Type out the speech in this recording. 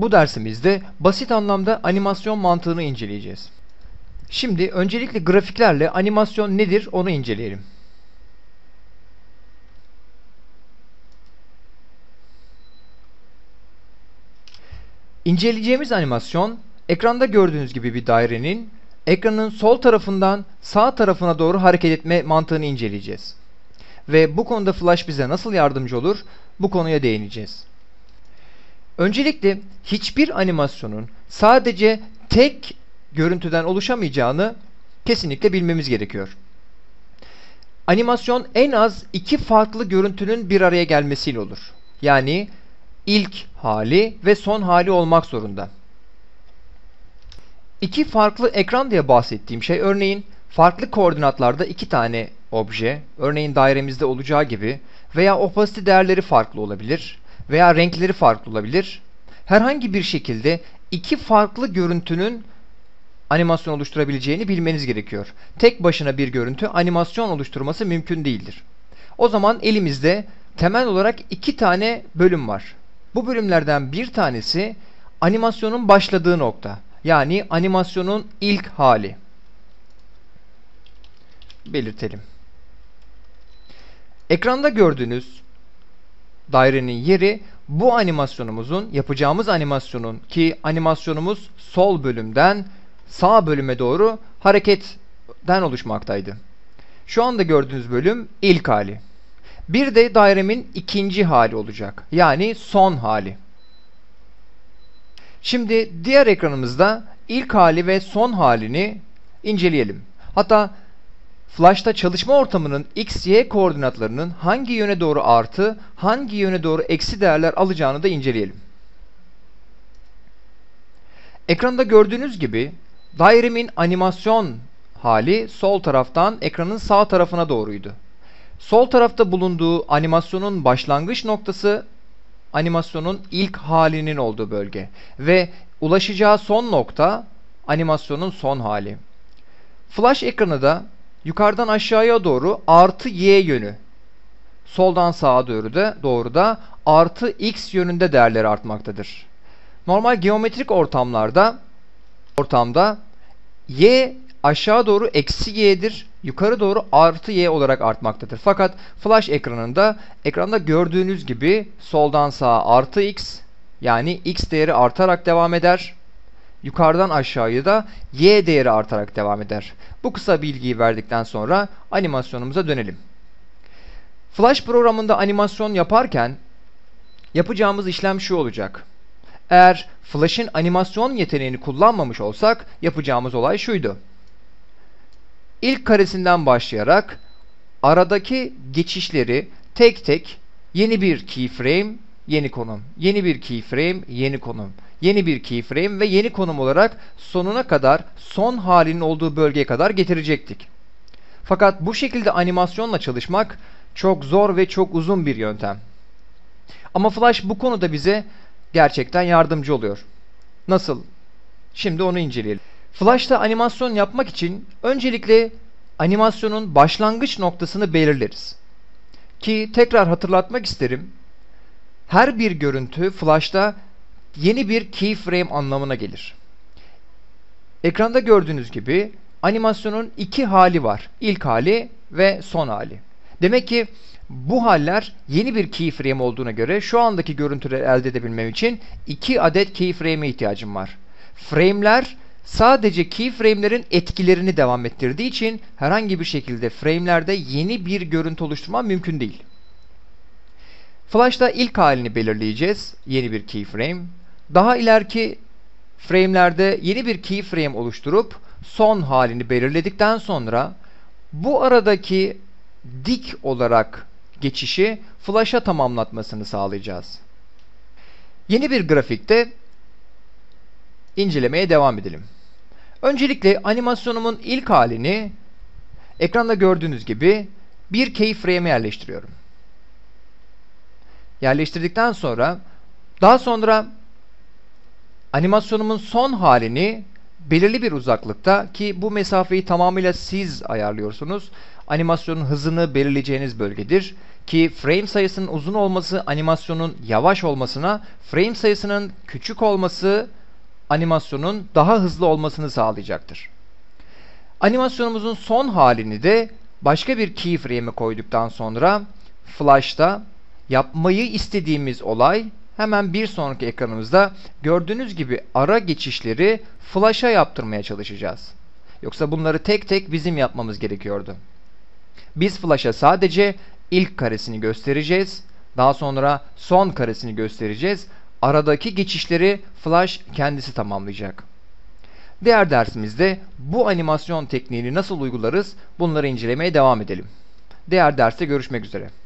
Bu dersimizde basit anlamda animasyon mantığını inceleyeceğiz. Şimdi öncelikle grafiklerle animasyon nedir onu inceleyelim. İnceleyeceğimiz animasyon ekranda gördüğünüz gibi bir dairenin ekranın sol tarafından sağ tarafına doğru hareket etme mantığını inceleyeceğiz. Ve bu konuda Flash bize nasıl yardımcı olur bu konuya değineceğiz. Öncelikle hiçbir animasyonun sadece tek görüntüden oluşamayacağını kesinlikle bilmemiz gerekiyor. Animasyon en az iki farklı görüntünün bir araya gelmesiyle olur. Yani ilk hali ve son hali olmak zorunda. İki farklı ekran diye bahsettiğim şey örneğin farklı koordinatlarda iki tane obje, örneğin dairemizde olacağı gibi veya opacity değerleri farklı olabilir veya renkleri farklı olabilir. Herhangi bir şekilde iki farklı görüntünün animasyon oluşturabileceğini bilmeniz gerekiyor. Tek başına bir görüntü animasyon oluşturması mümkün değildir. O zaman elimizde temel olarak iki tane bölüm var. Bu bölümlerden bir tanesi animasyonun başladığı nokta. Yani animasyonun ilk hali. Belirtelim. Ekranda gördüğünüz dairenin yeri bu animasyonumuzun, yapacağımız animasyonun ki animasyonumuz sol bölümden sağ bölüme doğru hareketten oluşmaktaydı. Şu anda gördüğünüz bölüm ilk hali. Bir de dairemin ikinci hali olacak. Yani son hali. Şimdi diğer ekranımızda ilk hali ve son halini inceleyelim. Hatta Flash'ta çalışma ortamının x, y koordinatlarının hangi yöne doğru artı, hangi yöne doğru eksi değerler alacağını da inceleyelim. Ekranda gördüğünüz gibi dairemin animasyon hali sol taraftan ekranın sağ tarafına doğruydu. Sol tarafta bulunduğu animasyonun başlangıç noktası animasyonun ilk halinin olduğu bölge ve ulaşacağı son nokta animasyonun son hali. Flash ekranı da yukarıdan aşağıya doğru artı y yönü. Soldan sağa doğru da, doğru da artı x yönünde değerleri artmaktadır. Normal geometrik ortamlarda ortamda y aşağı doğru eksi y'dir, yukarı doğru artı y olarak artmaktadır. Fakat flash ekranında ekranda gördüğünüz gibi soldan sağa artı x yani x değeri artarak devam eder. Yukarıdan aşağıya da y değeri artarak devam eder. Bu kısa bilgiyi verdikten sonra animasyonumuza dönelim. Flash programında animasyon yaparken yapacağımız işlem şu olacak. Eğer Flash'ın animasyon yeteneğini kullanmamış olsak yapacağımız olay şuydu. İlk karesinden başlayarak aradaki geçişleri tek tek yeni bir keyframe, yeni konum, yeni bir keyframe, yeni konum, yeni bir keyframe ve yeni konum olarak sonuna kadar son halinin olduğu bölgeye kadar getirecektik. Fakat bu şekilde animasyonla çalışmak çok zor ve çok uzun bir yöntem. Ama Flash bu konuda bize gerçekten yardımcı oluyor. Nasıl? Şimdi onu inceleyelim. Flash'ta animasyon yapmak için öncelikle animasyonun başlangıç noktasını belirleriz. Ki tekrar hatırlatmak isterim. Her bir görüntü Flash'ta yeni bir keyframe anlamına gelir. Ekranda gördüğünüz gibi animasyonun iki hali var. İlk hali ve son hali. Demek ki bu haller yeni bir keyframe olduğuna göre şu andaki görüntüleri elde edebilmem için iki adet keyframe'e ihtiyacım var. Frame'ler sadece keyframe'lerin etkilerini devam ettirdiği için herhangi bir şekilde frame'lerde yeni bir görüntü oluşturmam mümkün değil. Flash'ta ilk halini belirleyeceğiz. Yeni bir keyframe. Daha ileriki frame'lerde yeni bir keyframe oluşturup son halini belirledikten sonra bu aradaki dik olarak geçişi flash'a tamamlatmasını sağlayacağız. Yeni bir grafikte incelemeye devam edelim. Öncelikle animasyonumun ilk halini ekranda gördüğünüz gibi bir keyframe'e yerleştiriyorum. Yerleştirdikten sonra daha sonra animasyonumun son halini belirli bir uzaklıkta ki bu mesafeyi tamamıyla siz ayarlıyorsunuz. Animasyonun hızını belirleyeceğiniz bölgedir. Ki frame sayısının uzun olması animasyonun yavaş olmasına, frame sayısının küçük olması animasyonun daha hızlı olmasını sağlayacaktır. Animasyonumuzun son halini de başka bir keyframe'e koyduktan sonra Flash'ta yapmayı istediğimiz olay hemen bir sonraki ekranımızda gördüğünüz gibi ara geçişleri Flash'a yaptırmaya çalışacağız. Yoksa bunları tek tek bizim yapmamız gerekiyordu. Biz Flash'a sadece ilk karesini göstereceğiz. Daha sonra son karesini göstereceğiz. Aradaki geçişleri Flash kendisi tamamlayacak. Diğer dersimizde bu animasyon tekniğini nasıl uygularız bunları incelemeye devam edelim. Diğer derste görüşmek üzere.